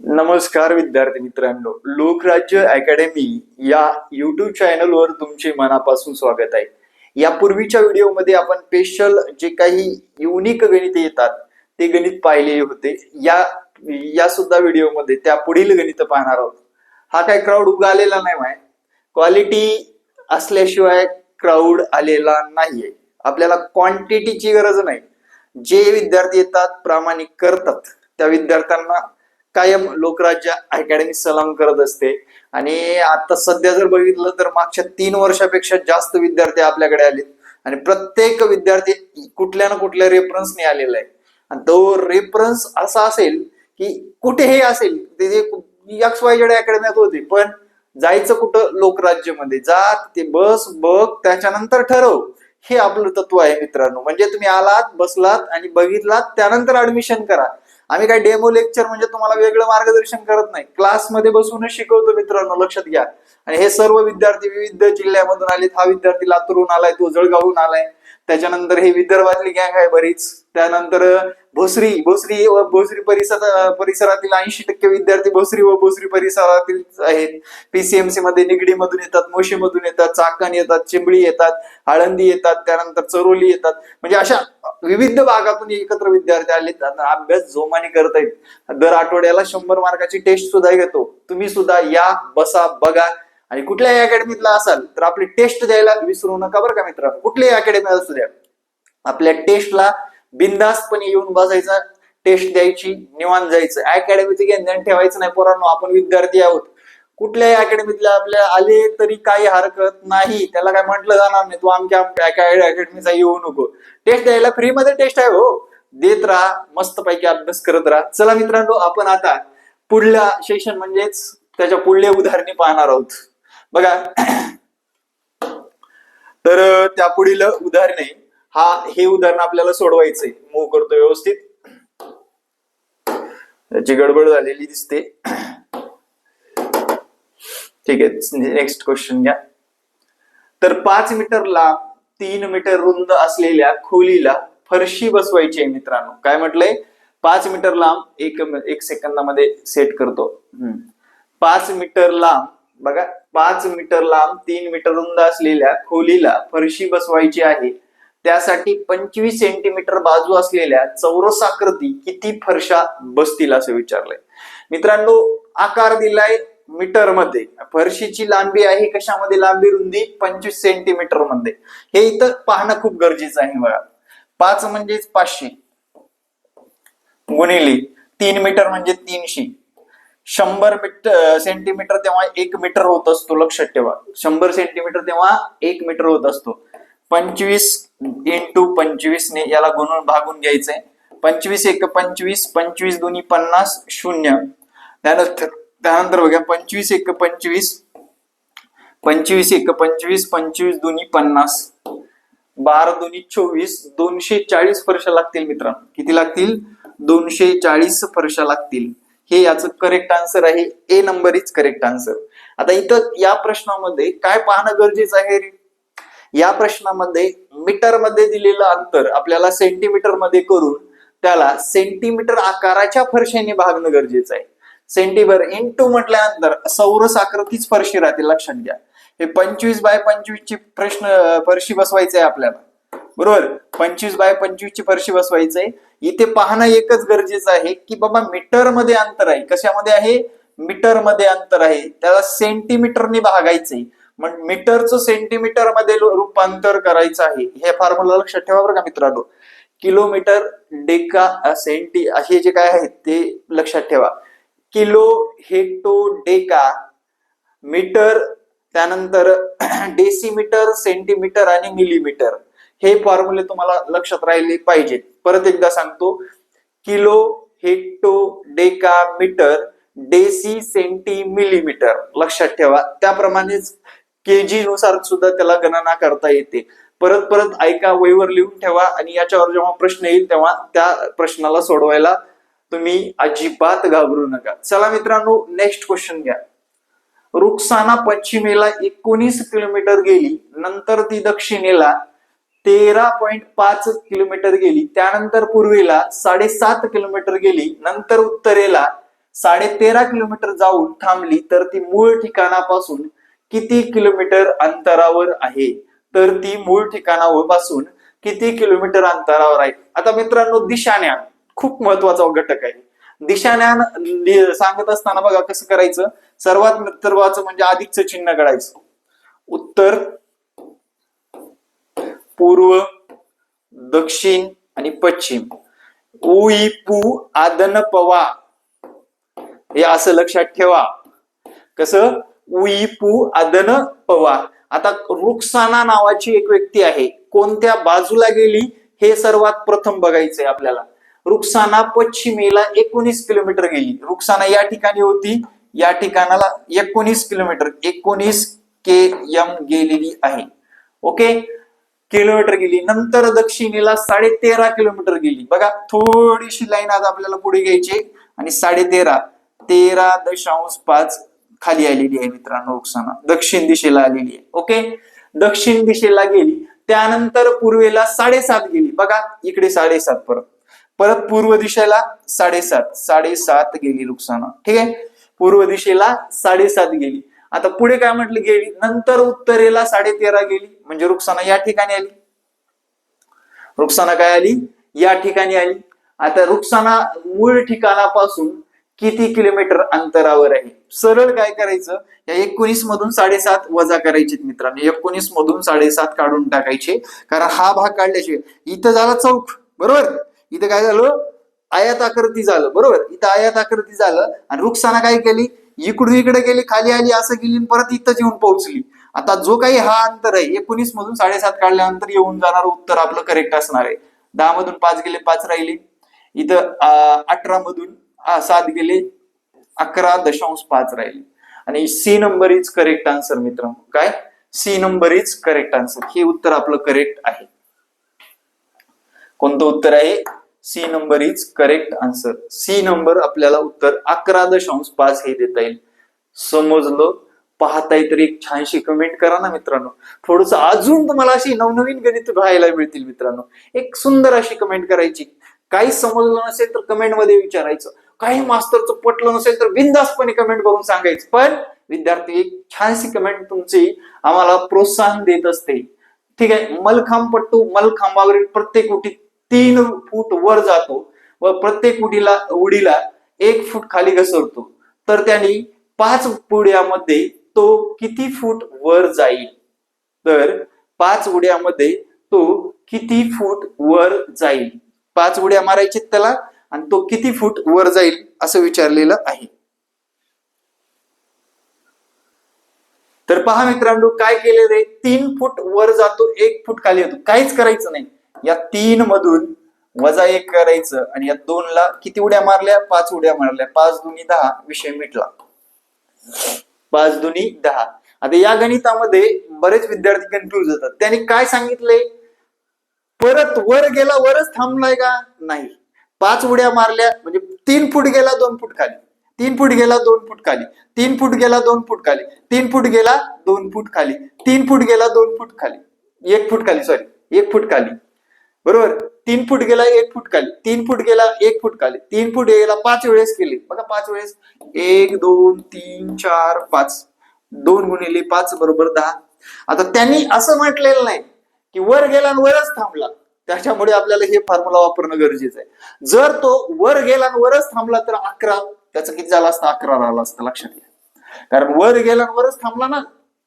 नमस्कार विद्यार्थी मित्रांनो लोकराज्य अकॅडमी या युट्यूब चॅनलवर तुमचे मनापासून स्वागत आहे. यापूर्वीच्या व्हिडिओमध्ये आपण स्पेशल जे काही युनिक गणिते येतात ते गणित पाहिलेले होते. या या सुद्धा व्हिडिओमध्ये त्या पुढील गणित पाहणार आहोत. हा काय क्राऊड उगा आलेला नाही माय. क्वालिटी असल्याशिवाय क्राऊड आलेला नाहीये. आपल्याला क्वांटिटीची गरज नाही. जे विद्यार्थी येतात प्रामाणिक करतात त्या विद्यार्थ्यांना कायम लोकराज्य अकॅडमी सलाम करत असते. आणि आता सध्या जर बघितलं तर मागच्या तीन वर्षापेक्षा जास्त विद्यार्थी आपल्याकडे आलेत. आणि प्रत्येक विद्यार्थी कुठल्या ना कुठल्या रेफरन्सने आलेला आहे. आणि तो रेफरन्स असा असेल की कुठेही असेल ते एक्स वाय जेड अकॅडमीत होते पण जायचं कुठं लोकराज्यमध्ये जा ते बस बघ त्याच्यानंतर ठरव. हे आपलं तत्व आहे मित्रांनो. म्हणजे तुम्ही आलात बसलात आणि बघितलात त्यानंतर ऍडमिशन करा. आम्ही काय डेमो लेक्चर म्हणजे तुम्हाला वेगळं मार्गदर्शन करत नाही. क्लासमध्ये बसूनच शिकवतो मित्रांनो लक्षात घ्या. आणि हे सर्व विद्यार्थी विविध जिल्ह्यामधून आलेत. हा विद्यार्थी लातूरहून आलाय तो जळगावहून आलाय. त्याच्यानंतर हे विदर्भातली गँग आहे बरीच. त्यानंतर भोसरी. भोसरी व भोसरी परिसर परिसरातील ऐंशी टक्के विद्यार्थी भोसरी व भोसरी परिसरातील आहेत. पीसीएमसी मध्ये निगडी मधून येतात मोशी मधून येतात चाकण येतात चिंबळी येतात आळंदी येतात त्यानंतर चरोली येतात. म्हणजे अशा विविध भागातून एकत्र विद्यार्थी आलेत अभ्यास जोमाने करत आहेत दर आठवड्याला शंभर मार्काची टेस्ट सुद्धा घेतो. तुम्ही सुद्धा या बसा बघा. आणि कुठल्याही अकॅडमीतला असाल तर आपली टेस्ट द्यायला विसरू नका बरं का मित्रांनो. कुठल्याही अकॅडमी असू द्या. आपल्या टेस्टला बिंदास्तपणे येऊन बसायचा टेस्ट द्यायची निवांत जायचं. अकॅडमीचं ज्ञान ठेवायचं नाही पोरांनो आपण विद्यार्थी आहोत. कुठल्याही अकॅडमीतल्या आपल्या आले तरी काही हरकत नाही. त्याला काय म्हटलं जाणार नाही. तू आमच्या अकॅडमीचा येऊ नको. टेस्ट द्यायला फ्री मध्ये टेस्ट आहे हो. देत राहा मस्तपैकी अभ्यास करत राहा. चला मित्रांनो आपण आता पुढल्या सेशन म्हणजेच त्याच्या पुढल्या उदाहरणे पाहणार आहोत. बघा. तर त्या पुढील उदाहरण आहे हा हे उदाहरण आपल्याला सोडवायचंय. मूव करतो व्यवस्थित. त्याची गडबड झालेली दिसते. ठीक आहे नेक्स्ट क्वेश्चन घ्या. तर पाच मीटर लांब तीन मीटर रुंद असलेल्या खोलीला फरशी बसवायची आहे मित्रांनो. काय म्हटलंय? पाच मीटर लांब एक एक सेकंदामध्ये सेट करतो. हम्म. पाच मीटर लांब बघा पाच मीटर लांब तीन मीटर रुंद असलेल्या खोलीला फरशी बसवायची आहे. त्यासाठी पंचवीस सेंटीमीटर बाजू असलेल्या चौरसाकृती किती फरशा बसतील असं विचारलंय. मित्रांनो आकार दिलाय मीटरमध्ये. फरशीची लांबी आहे कशामध्ये? लांबी रुंदी पंचवीस सेंटीमीटरमध्ये. हे इथं पाहणं खूप गरजेचं आहे बघा. पाच म्हणजेच पाचशे. गुणिले तीन मीटर म्हणजे तीनशे. शंभर मीटर सेंटीमीटर तेव्हा एक मीटर होत असतो लक्षात ठेवा. शंभर सेंटीमीटर तेव्हा एक मीटर होत असतो. पंचवीस इंटू पंचवीस ने याला गुणून भागून घ्यायचंय पंचवीस एक पंचवीस पंचवीस दोन्ही पन्नास शून्य. त्यानंतर त्यानंतर बघा पंचवीस एक पंचवीस पंचवीस एक पंचवीस पंचवीस दोन्ही पन्नास. बारा दोन्ही चोवीस दोनशे चाळीस फरशा लागतील मित्रांनो. किती लागतील? दोनशे चाळीस फरशा लागतील. हे याचं करेक्ट आन्सर आहे. A number is correct answer आता इथं या प्रश्नामध्ये काय पाहणं गरजेचं आहे रे? या प्रश्नामध्ये मीटरमध्ये दिलेलं अंतर आपल्याला सेंटीमीटरमध्ये करून त्याला सेंटीमीटर आकाराच्या फरशीने भागणं गरजेचं आहे. सेंटीमीटर इंटू म्हटल्यानंतर सौरस आकृतीच फरशी राहते. लक्षात घ्या. हे पंचवीस बाय पंचवीस ची प्रश्न फरशी बसवायचं आहे आपल्याला. बरोबर? पंचवीस बाय पंचवीस ची फरशी बसवायचं आहे इथे पाहणं एकच गरजेचं आहे की बाबा मीटरमध्ये अंतर आहे. कशामध्ये आहे? मीटरमध्ये अंतर आहे. त्याला सेंटीमीटरने भागायचंय. मग मीटरचं सेंटीमीटरमध्ये रूपांतर करायचं आहे. हे फॉर्म्युला लक्षात ठेवा बरं का मित्रांनो. किलोमीटर डेका सेंटी असे जे काय आहेत ते लक्षात ठेवा. किलो हेक्टो डेका मीटर त्यानंतर डेसिमीटर सेंटीमीटर आणि मिलीमीटर. हे फॉर्म्युले तुम्हाला लक्षात राहिले पाहिजेत परत एकदा सांगतो kilo hecto deca metre deci centi millimetre लक्षात ठेवा. त्याप्रमाणेच केजी नुसार सुद्धा त्याला गणना करता येते. परत परत ऐका वहीवर लिहून ठेवा आणि याच्यावर जेव्हा प्रश्न येईल तेव्हा त्या प्रश्नाला सोडवायला तुम्ही अजिबात घाबरू नका. चला मित्रांनो नेक्स्ट क्वेश्चन घ्या. रुक्साना पश्चिमेला एकोणीस किलोमीटर गेली नंतर ती दक्षिणेला तेरा पॉईंट पाच किलोमीटर गेली. त्यानंतर पूर्वेला साडेसात किलोमीटर गेली. नंतर उत्तरेला साडे तेरा किलोमीटर जाऊन थांबली. तर ती मूळ ठिकाणापासून किती किलोमीटर अंतरावर आहे? तर ती मूळ ठिकाणापासून किती किलोमीटर अंतरावर आहे? आता मित्रांनो दिशाज्ञान खूप महत्त्वाचा घटक आहे. दिशाज्ञान सांगत असताना बघा कसं करायचं? सर्वात महत्वाचं म्हणजे अधिकचं चिन्ह काढायचं. उत्तर पूर्व दक्षिण आणि पश्चिम. उई पू आदन पवा. हे असं लक्षात ठेवा. कसं? उई पू आदन पवा. आता रुक्साना नावाची एक व्यक्ती आहे. कोणत्या बाजूला गेली? हे सर्वात प्रथम बघायचंय आपल्याला. रुक्साना पश्चिमेला एकोणीस किलोमीटर गेली. रुक्साना या ठिकाणी होती. या ठिकाणाला एकोणीस किलोमीटर एकोणीस के एम गेलेली आहे. ओके? किलोमीटर गेली नंतर दक्षिणेला साडे तेरा किलोमीटर गेली. बघा थोडीशी लाईन आज आपल्याला पुढे घ्यायची आणि साडे तेरा तेरा दशांश पाच खाली आलेली आहे मित्रांनो नुकसान दक्षिण दिशेला आलेली आहे. ओके? दक्षिण दिशेला गेली त्यानंतर पूर्वेला साडेसात गेली. बघा इकडे साडेसात परत. परत पूर्व दिशेला साडेसात साडेसात गेली रुक्साना ठीक आहे? पूर्व दिशेला साडेसात गेली. आता पुढे काय म्हटलं गेली? नंतर उत्तरेला साडे तेरा गेली. म्हणजे रुक्साना या ठिकाणी आली. रुक्साना काय आली? या ठिकाणी आली. आता रुक्साना मूळ ठिकाणापासून किती किलोमीटर अंतरावर आहे? सरळ काय करायचं? या एकोणीस मधून साडेसात वजा करायचे मित्रांनो. एकोणीस मधून साडेसात काढून टाकायचे. कारण हा भाग काढल्याशिवाय इथं झाला चौक. बरोबर? इथं काय झालं? आयात आकृती झालं. बरोबर? इथं आयात आकृती झालं. आणि रुक्साना काय केली? इकडून इकडे गेली खाली आली असं गेली परत इथं येऊन पोहोचली. आता जो काही हा अंतर आहे एकोणीस मधून साडेसात काढल्यानंतर येऊन जाणार उत्तर आपलं करेक्ट असणार आहे. दहा मधून पाच गेले पाच राहिले. इथं अठरा मधून सात गेले अकरा दशांश पाच राहिले. आणि C number is correct answer मित्र काय? C number is correct answer हे उत्तर आपलं करेक्ट आहे. कोणतं उत्तर आहे? C number is correct answer C number आपल्याला उत्तर अकरा दशांश पाच हे देता येईल. समजलं? पाहताय तर एक छानशी कमेंट करा ना मित्रांनो. थोडस अजून तुम्हाला अशी नवनवीन गणित पाहायला मिळतील मित्रांनो. एक सुंदर अशी कमेंट करायची. काही समजलं नसेल तर कमेंटमध्ये विचारायचं. काही मास्तरचं पटलं नसेल तर बिंदासपणे कमेंट करून सांगायचं. पण विद्यार्थी एक छानशी कमेंट तुमची आम्हाला प्रोत्साहन देत असते. ठीक आहे? मलखांब पट्टू मलखांबावरील प्रत्येक उटी तीन फूट वर जातो व प्रत्येक उडीला उडीला एक फूट खाली घसरतो. तर त्यांनी पाच पुड्यामध्ये तो किती फूट वर जाईल? तर पाच उड्यामध्ये तो किती फूट वर जाईल? पाच उड्या मारायचे त्याला आणि तो किती फूट वर जाईल असं विचारलेलं आहे. तर पहा मित्रांनो काय केलेलं आहे? तीन फूट वर जातो एक फूट खाली येतो. काहीच करायचं नाही. या तीन मधून वजा एक करायचं आणि या दोन ला किती उड्या मारल्या? पाच उड्या मारल्या. पाच दोन्ही दहा विषय मिटला. पाच दुनी दहा. आता या गणितामध्ये बरेच विद्यार्थी कन्फ्युज होतात. त्यांनी काय सांगितलंय परत वर गेला वरच थांबलाय का? नाही. पाच उड्या मारल्या म्हणजे तीन फूट गेला दोन फूट खाली. तीन फूट गेला दोन फूट खाली. तीन फूट गेला दोन फूट खाली. तीन फूट गेला दोन फूट खाली. तीन फूट गेला दोन फूट खाली. एक फूट खाली सॉरी एक फूट खाली. बरोबर? तीन फूट गेला एक फूट खाली. तीन फूट गेला एक फूट खाली. तीन फूट गेला पाच वेळेस केली. बघा पाच वेळेस. एक दोन तीन चार पाच. दोन गुणिले पाच बरोबर दहा. आता त्यांनी असं म्हटलेलं नाही की वर गेला आणि वरच थांबला. त्याच्यामुळे आपल्याला हे फॉर्म्युला वापरणं गरजेचं आहे. जर तो वर गेला आणि वरच थांबला तर अकरा. त्याचं किती झालं असतं? अकरा राहिला असतं. लक्षात घ्या. कारण वर गेला आणि वरच थांबला ना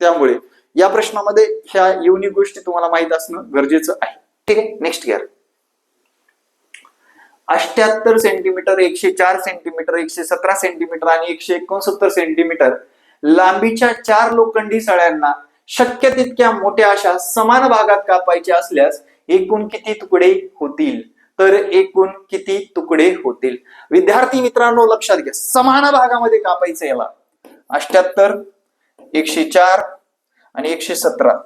त्यामुळे या प्रश्नामध्ये ह्या युनिक गोष्टी तुम्हाला माहीत असणं गरजेचं आहे. ठीक आहे? नेक्स्ट गिअर अष्ट्याहत्तर सेंटीमीटर एकशे चार सेंटीमीटर एकशे सतरा सेंटीमीटर आणि एकशे एकोणसत्तर सेंटीमीटर लांबीच्या चार लोखंडी सळ्यांना शक्य तितक्या मोठ्या अशा समान भागात कापायच्या असल्यास एकूण किती तुकडे होतील? तर एकूण किती तुकडे होतील? विद्यार्थी मित्रांनो लक्षात घ्या. समान भागामध्ये कापायचं याला. अष्ट्याहत्तर एकशे चार आणि एकशे सतरा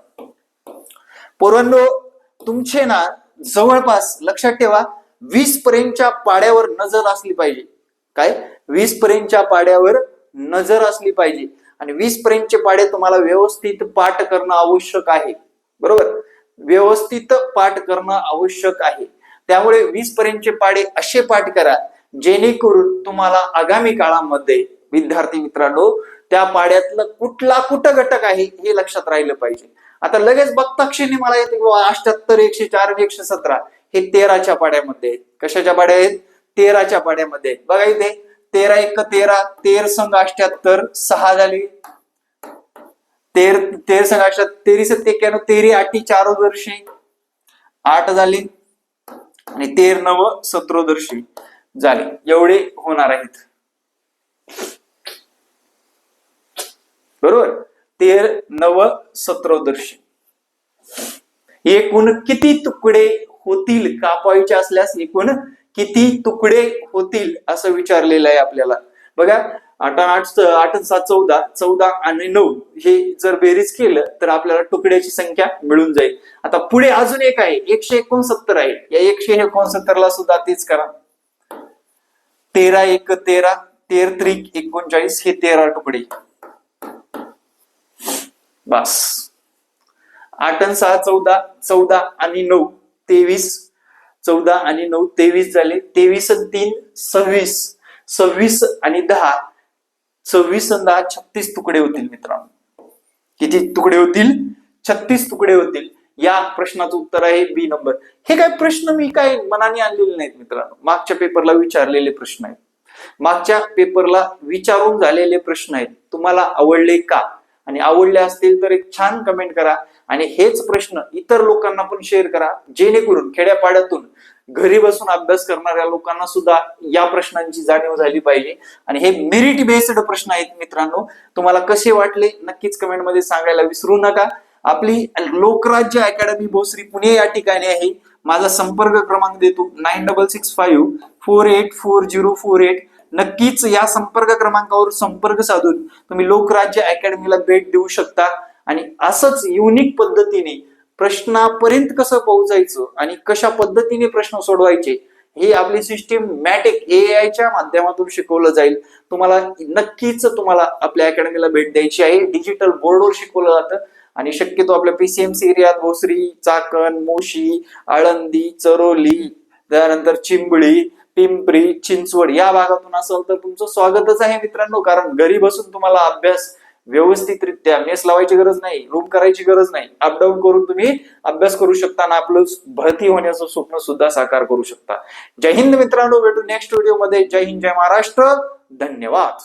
पोरांनो तुमचे ना जवळपास लक्षात ठेवा वीस पर्यंतच्या पाड्यावर नजर असली पाहिजे. काय? वीस पर्यंतच्या पाड्यावर नजर असली पाहिजे. आणि वीस पर्यंतचे पाडे तुम्हाला व्यवस्थित पाठ करणं आवश्यक आहे. बरोबर? व्यवस्थित पाठ करणं आवश्यक आहे. त्यामुळे वीस पर्यंतचे पाडे असे पाठ करा जेणेकरून तुम्हाला आगामी काळामध्ये विद्यार्थी मित्रांनो त्या पाड्यातलं कुठला कुठं घटक आहे हे लक्षात राहिलं पाहिजे. आता लगेच बघता क्षणी मला येते अठ्याहत्तर एकशे चार आणि एकशे सतरा हे तेराच्या पाड्यामध्ये आहेत. कशाच्या पाड्या आहेत? तेराच्या पाड्यामध्ये आहेत. बघा इथे तेरा एक तेरा तेर संघ अठ्याहत्तर सहा झाली. तेर तेर संघ अठ्याहत्तर तेरी सत्ते एक्क्याण्णव तेरी आठी चारोदर्शी. आठ झाली. आणि तेर नव सत्रोदर्शी झाले. एवढे होणार आहेत. बरोबर? तेर नव सत्रोदर्श एकूण किती तुकडे होतील कापायचे असल्यास एकूण किती तुकडे होतील असं विचारलेलं आहे आपल्याला. बघा आठ आठ आठ सात चौदा चौदा आणि नऊ हे जर बेरीज केलं तर आपल्याला तुकड्याची संख्या मिळून जाईल. आता पुढे अजून एक आहे एकशे एकोणसत्तर आहे. या एकशे एकोणसत्तर ला सुद्धा तेच करा. तेरा एक तेरा तेर त्रिक एकोणचाळीस हे तेरा तुकडे. बस. आठ आणि सहा चौदा चौदा आणि नऊ तेवीस. चौदा आणि नऊ तेवीस झाले. तेवीस आणि तीन सव्वीस. सव्वीस आणि दहा. सव्वीस आणि दहा छत्तीस तुकडे होतील मित्रांनो. किती तुकडे होतील? छत्तीस तुकडे होतील. या प्रश्नाचं उत्तर आहे बी नंबर. हे काय प्रश्न मी काय मनाने आणलेले नाहीत मित्रांनो. मागच्या पेपरला विचारलेले प्रश्न आहेत. मागच्या पेपरला विचारून झालेले प्रश्न आहेत. तुम्हाला आवडले का? आणि आवडले असतील तर एक छान कमेंट करा. आणि हेच प्रश्न इतर लोकांना पण शेअर करा. जेणेकरून खेड्यापाड्यातून घरी बसून अभ्यास करणाऱ्या लोकांना सुद्धा या प्रश्नांची जाणीव झाली पाहिजे. आणि हे मेरिट बेस्ड प्रश्न आहेत मित्रांनो. तुम्हाला कसे वाटले नक्कीच कमेंटमध्ये सांगायला विसरू नका. आपली लोकराज्य अकॅडमी भोसरी पुणे या ठिकाणी आहे. माझा संपर्क क्रमांक देतो nine double six five four eight four zero four eight. नक्कीच या संपर्क क्रमांकावर संपर्क साधून तुम्ही लोकराज्य अकॅडमीला भेट देऊ शकता. आणि असंच युनिक पद्धतीने प्रश्नापर्यंत कसं पोहोचायचं आणि कशा पद्धतीने प्रश्न सोडवायचे हे आपली सिस्टीम मॅटिक ए आयच्या माध्यमातून शिकवलं जाईल. तुम्हाला नक्कीच तुम्हाला आपल्या अकॅडमीला भेट द्यायची आहे. डिजिटल बोर्डवर शिकवलं जातं. आणि शक्यतो आपल्या पीसीएमसी एरियात भोसरी चाकण मोशी आळंदी चरोली त्यानंतर चिंबळी पिंपरी चिंचवड या भागातून असेल तर तुमचं स्वागतच आहे मित्रांनो कारण घरी बसून तुम्हाला अभ्यास व्यवस्थितरित्या मेस लावायची गरज नाही रूम करायची गरज नाही. अपडाऊन करून तुम्ही अभ्यास करू शकता आणि आपलं भरती होण्याचं स्वप्न सुद्धा साकार करू शकता. जय हिंद मित्रांनो भेटू नेक्स्ट व्हिडिओमध्ये. जय हिंद जय महाराष्ट्र. धन्यवाद.